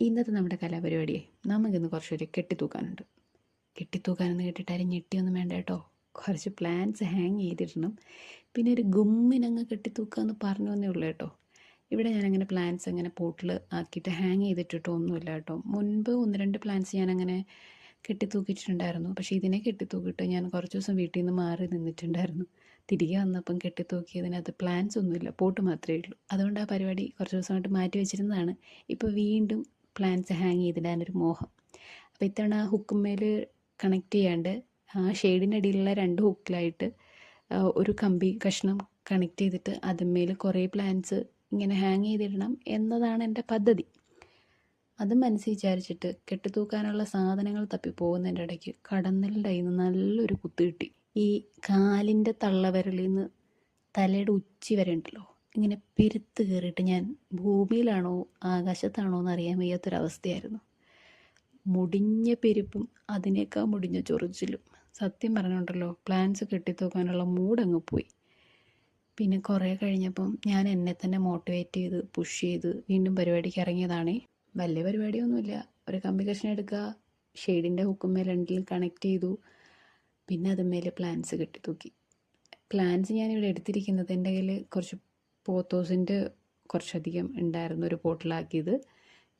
ഇന്നത്തെ നമ്മുടെ കലാപരിപാടിയെ നമുക്കിന്ന് കുറച്ചൊരു കെട്ടിത്തൂക്കാനുണ്ട്. കെട്ടിത്തൂക്കാനെന്ന് കേട്ടിട്ട് ആരും ഞെട്ടിയൊന്നും വേണ്ട കേട്ടോ. കുറച്ച് പ്ലാൻസ് ഹാങ് ചെയ്തിടണം. പിന്നെ ഒരു ഗുമ്മിനങ്ങ് കെട്ടിത്തൂക്കാന്ന് പറഞ്ഞു വന്നേ ഉള്ളൂ കേട്ടോ. ഇവിടെ ഞാനങ്ങനെ പ്ലാൻസ് അങ്ങനെ പോട്ടിൽ ആക്കിയിട്ട് ഹാങ് ചെയ്തിട്ടിട്ടോ ഒന്നുമില്ല കേട്ടോ. മുൻപ് ഒന്ന് രണ്ട് പ്ലാൻസ് ഞാനങ്ങനെ കെട്ടിത്തൂക്കിയിട്ടുണ്ടായിരുന്നു. പക്ഷേ ഇതിനെ കെട്ടിത്തൂക്കിയിട്ട് ഞാൻ കുറച്ച് ദിവസം വീട്ടിൽ നിന്ന് മാറി നിന്നിട്ടുണ്ടായിരുന്നു. തിരികെ വന്നപ്പം കെട്ടിത്തൂക്കിയതിനകത്ത് പ്ലാൻസ് ഒന്നുമില്ല. പോട്ട് മാത്രമേ ഉള്ളൂ. അതുകൊണ്ട് ആ പരിപാടി കുറച്ച് ദിവസമായിട്ട് മാറ്റി വെച്ചിരുന്നതാണ്. ഇപ്പോൾ വീണ്ടും പ്ലാൻസ് ഹാങ് ചെയ്തിടാനൊരു മോഹം. അപ്പോൾ ഇത്തവണ ആ ഹുക്കുമേൽ കണക്ട് ചെയ്യാണ്ട് ആ ഷെയ്ഡിന്റെ അടിയിലുള്ള രണ്ട് ഹുക്കിലായിട്ട് ഒരു കമ്പി കഷ്ണം കണക്ട് ചെയ്തിട്ട് അതിന്മേൽ കുറേ പ്ലാൻസ് ഇങ്ങനെ ഹാങ് ചെയ്തിടണം എന്നതാണ് എന്റെ പദ്ധതി. അത് മനസ്സിൽ വിചാരിച്ചിട്ട് കെട്ടിത്തൂക്കാനുള്ള സാധനങ്ങൾ തപ്പി പോകുന്നതിന്റെ ഇടയ്ക്ക് കടന്നലിന്റെ കയ്യിൽ നിന്ന് നല്ലൊരു കുത്ത് കിട്ടി. ഈ കാലിന്റെ തള്ളവിരലിൽ നിന്ന് തലയുടെ ഉച്ചി വരെ ഉണ്ടല്ലോ ഇങ്ങനെ പെരുത്ത് കയറിയിട്ട് ഞാൻ ഭൂമിയിലാണോ ആകാശത്താണോ എന്ന് അറിയാൻ വയ്യാത്തൊരവസ്ഥയായിരുന്നു. മുടിഞ്ഞ പെരുപ്പും അതിനേക്കാൾ മുടിഞ്ഞ ചൊറിച്ചിലും. സത്യം പറഞ്ഞുണ്ടല്ലോ പ്ലാൻസ് കെട്ടിത്തൂക്കാനുള്ള മൂടങ്ങ് പോയി. പിന്നെ കുറേ കഴിഞ്ഞപ്പം ഞാൻ എന്നെ തന്നെ മോട്ടിവേറ്റ് ചെയ്ത് പുഷ് ചെയ്ത് വീണ്ടും പരിപാടിക്ക് ഇറങ്ങിയതാണേ. വലിയ പരിപാടിയൊന്നുമില്ല. ഒരു കമ്പി എടുക്കുക ഷെയ്ഡിന്റെ ഹുക്കുമേൽ രണ്ടിൽ കണക്ട് ചെയ്തു. പിന്നെ അതിന്മേൽ പ്ലാൻസ് കെട്ടിത്തൂക്കി. പ്ലാൻസ് ഞാനിവിടെ എടുത്തിരിക്കുന്നത് എന്റെ കയ്യിൽ കുറച്ച് പോത്തോസിന്റെ കുറച്ചധികം ഉണ്ടായിരുന്ന ഒരു പോട്ടിലാക്കിയത്.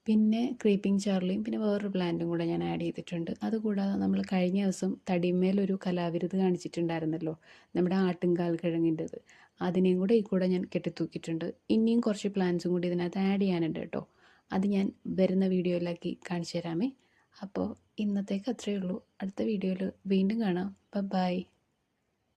പിന്നെ ക്രീപ്പിംഗ് ചാർലിയും പിന്നെ വേറൊരു പ്ലാന്റും കൂടെ ഞാൻ ആഡ് ചെയ്തിട്ടുണ്ട്. അതുകൂടാതെ നമ്മൾ കഴിഞ്ഞ ദിവസം തടിമേലൊരു കലാവിരുത് കാണിച്ചിട്ടുണ്ടായിരുന്നല്ലോ നമ്മുടെ ആട്ടുംകാൽ കിഴങ്ങിന്റെത്. അതിനെയും കൂടെ ഈ കൂടെ ഞാൻ കെട്ടിത്തൂക്കിയിട്ടുണ്ട്. ഇനിയും കുറച്ച് പ്ലാന്റ്സും കൂടി ഇതിനകത്ത് ആഡ് ചെയ്യാനുണ്ട് കേട്ടോ. അത് ഞാൻ വരുന്ന വീഡിയോയിലാക്കി കാണിച്ചു തരാമേ അപ്പോൾ ഇന്നത്തേക്ക് അത്രയേ ഉള്ളൂ. അടുത്ത വീഡിയോയിൽ വീണ്ടും കാണാം. ബൈ.